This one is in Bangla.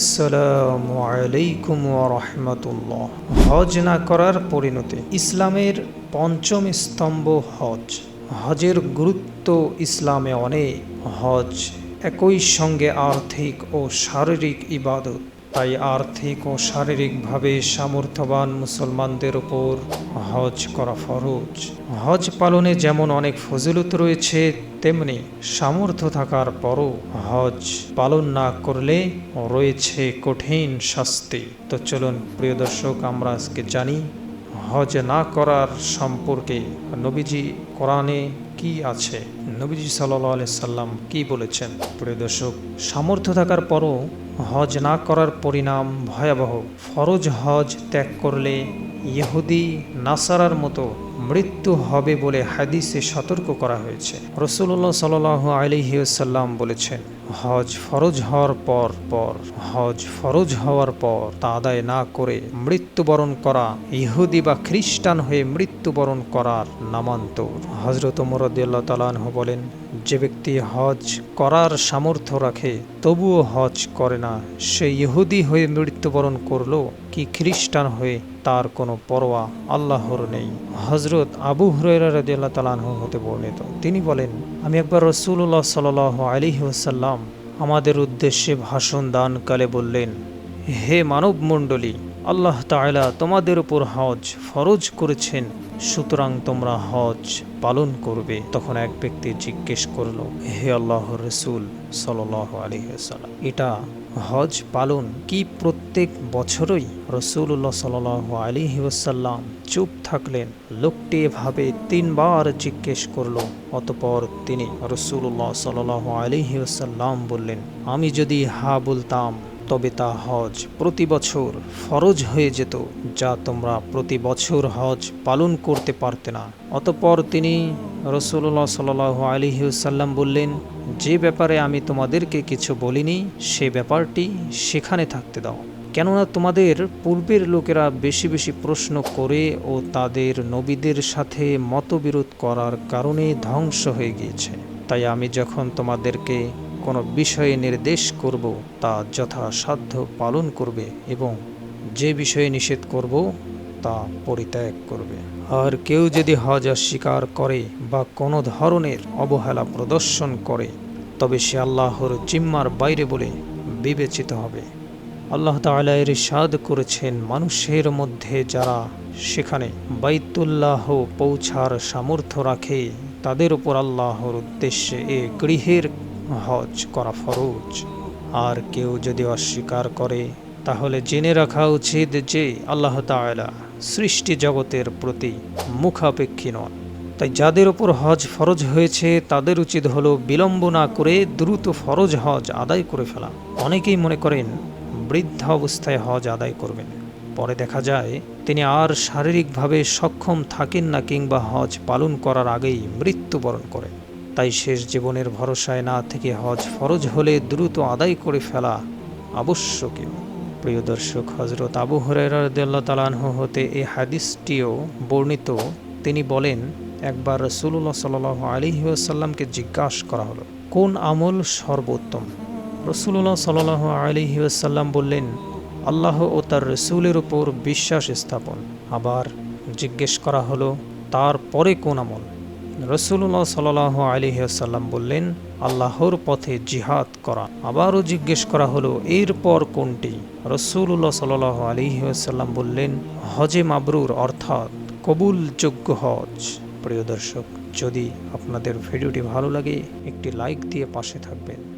আসসালামু আলাইকুম রহমতুল্লাহ হজ না করার পরিণতি। ইসলামের পঞ্চম স্তম্ভ হজ। হজের গুরুত্ব ইসলামে অনেক। হজ একই সঙ্গে আর্থিক ও শারীরিক ইবাদত। তাই আর্থিক ও শারীরিকভাবে সামর্থ্যবান মুসলমানদের ওপর হজ করা ফরজ। হজ পালনে যেমন অনেক ফজিলত রয়েছে, তেমনি সামর্থ্য থাকার পরও হজ পালন না করলে রয়েছে কঠিন শাস্তি। তো চলুন, প্রিয় দর্শক, আমরা আজকে জানি হজ না করার সম্পর্কে নবীজি কোরআনে কি আছে? নবীজি সাল্লি সাল্লাম কি বলেছেন? প্রিয় দর্শক, সামর্থ্য থাকার পরও হজ না করার পরিণাম ভয়াবহ। ফরজ হজ ত্যাগ করলে ইহুদি, নাসারার মতো মৃত্যু হবে বলে হাদিসে সতর্ক করা হয়েছে। রসুল্লাহ সাল আলিহাসাল্লাম বলেছেন, হজ ফরজ হওয়ার পর পর, হজ ফরজ হওয়ার পর তা আদায় না করে মৃত্যুবরণ করা, ইহুদি বা খ্রিস্টান হয়ে মৃত্যুবরণ করার নামান্তর। হজরত মুরদ্দাল্লাহ তালাহ বলেন, যে ব্যক্তি হজ করার সামর্থ্য রাখে, তবুও হজ করে না। সে ইহুদি হয়ে মৃত্যুবরণ করল, কি খ্রিস্টান হয়ে তার কোনো পরোয়া আল্লাহর নেই। হজরত আবু হুরাইরাদিয়াল্লাহ তালানহ হতে বর্ণিত। তিনি বলেন, আমি একবার রসুল্লাহ সাল আলী ওসাল্লাম আমাদের উদ্দেশ্যে ভাষণ দানকালে বললেন, হে মানব মণ্ডলী আল্লাহ তাআলা তোমাদের উপর হজ ফরজ করেছেন, সুতরাং তোমরা হজ পালন করবে। তখন এক ব্যক্তি জিজ্ঞেস করল, হে আল্লাহ রসুল সাল আলী সাল্লাম এটা হজ পালন কি প্রত্যেক বছরই? রসুল্লাহ সাল আলী ওসাল্লাম চুপ থাকলেন। লোকটি এভাবে তিনবার জিজ্ঞেস করল, অতপর তিনি রসুল্লাহ সাল আলী ওসাল্লাম বললেন, আমি যদি হা বলতাম তবে তা হজ প্রতি বছর ফরজ হয়ে যেত, যা তোমরা প্রতি বছর হজ পালন করতে পারতে না। অতপর তিনি রসুল্লাহ সাল আলিহাসাল্লাম বললেন, যে ব্যাপারে আমি তোমাদেরকে কিছু বলিনি, সে ব্যাপারটি সেখানে থাকতে দাও। কেননা তোমাদের পূর্বের লোকেরা বেশি বেশি প্রশ্ন করে ও তাদের নবীদের সাথে মতবিরোধ করার কারণে ধ্বংস হয়ে গিয়েছে। তাই আমি যখন তোমাদেরকে কোনো বিষয়ে নির্দেশ করব তা যথাসাধ্য পালন করবে এবং যে বিষয়ে নিষেধ করব তা পরিত্যাগ করবে। আর কেউ যদি হজ অস্বীকার করে বা কোনো ধরনের অবহেলা প্রদর্শন করে, তবে সে আল্লাহর জিম্মার বাইরে বলে বিবেচিত হবে। আল্লাহ তালা সাদ করেছেন, মানুষের মধ্যে যারা সেখানে বাইতুল্লাহ পৌঁছার সামর্থ্য রাখে, তাদের উপর আল্লাহর উদ্দেশ্যে এ গৃহের হজ করা ফরজ। আর কেউ যদি অস্বীকার করে, তাহলে জেনে রাখা উচিত যে আল্লাহ তালা সৃষ্টি জগতের প্রতি মুখাপেক্ষী নন। তাই যাদের ওপর হজ ফরজ হয়েছে, তাদের উচিত হলো বিলম্ব না করে দ্রুত ফরজ হজ আদায় করে ফেলা। অনেকেই মনে করেন, বৃদ্ধা অবস্থায় হজ আদায় করবেন। পরে দেখা যায়, তিনি আর শারীরিকভাবে সক্ষম থাকেন না কিংবা হজ পালন করার আগেই মৃত্যুবরণ করেন। তাই শেষ জীবনের ভরসায় না থেকে হজ ফরজ হলে দ্রুত আদায় করে ফেলা আবশ্যকীয়। প্রিয় দর্শক হজরত আবু হরাইরাদ্দাল্লাহ তালাহ হতে এই হাদিসটিও বর্ণিত। তিনি বলেন, একবার রসুল্লাহ সাল আলী আসাল্লামকে জিজ্ঞাসা করা হলো, কোন আমল সর্বোত্তম? রসুল্লাহ সাল আলী আসাল্লাম বললেন, আল্লাহ ও তার রসুলের উপর বিশ্বাস স্থাপন। আবার জিজ্ঞেস করা হলো, তারপরে কোন আমল? রসুল্লাহ সাল আলিহাসাল্লাম বললেন, আল্লাহর পথে জিহাদ করা। আবারও জিজ্ঞেস করা হলো, এরপর কোনটি? রসুল্লাহ সাল আলিহাসাল্লাম বললেন, হজে মাবরুর, অর্থাৎ কবুলযোগ্য হজ। প্রিয় দর্শক, যদি আপনাদের ভিডিওটি ভালো লাগে, একটি লাইক দিয়ে পাশে থাকবেন।